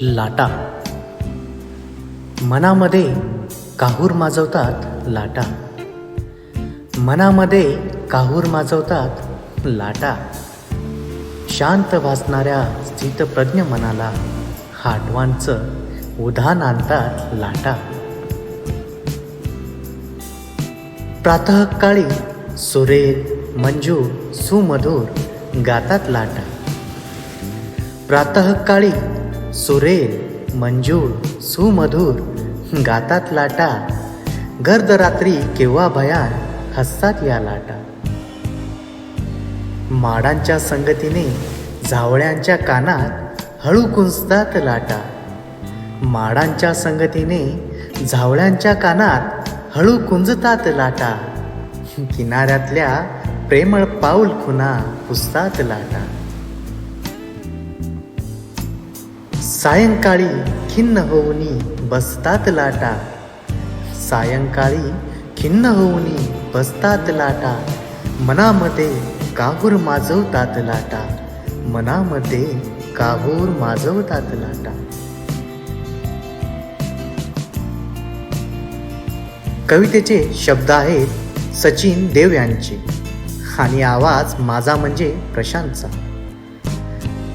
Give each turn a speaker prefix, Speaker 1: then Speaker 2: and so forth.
Speaker 1: लाटा. मनामध्ये काहूर माजवतात लाटा. मनामध्ये काहूर माजवतात लाटा. शांत भासणाऱ्या स्थितप्रज्ञ मनाला हाटवांचं उधाण आणतात लाटा. प्रातःकाळी सुरेल मंजू सुमधुर गातात लाटा. प्रातःकाळी सुरेल मंजूळ सुमधुर गातात लाटा गर्द रात्री केव्हा भयान हसतात या लाटा. माडांच्या संगतीने झावळ्यांच्या कानात हळू कुंजतात लाटा. माडांच्या संगतीने झावळ्यांच्या कानात हळू कुंजतात लाटा. किनाऱ्यातल्या प्रेमळ पाऊल खुना पुसतात लाटा. सायंकाळी खिन्न होऊनी बसतात लाटा. सायंकाळी खिन्न होऊनी बसतात लाटा. मनामध्ये काहूर माजवतात लाटा. मनामध्ये काहूर माजवतात लाटा. कवितेचे शब्द आहेत सचिन देव यांचे. आणि आवाज माझा म्हणजे प्रशांतचा.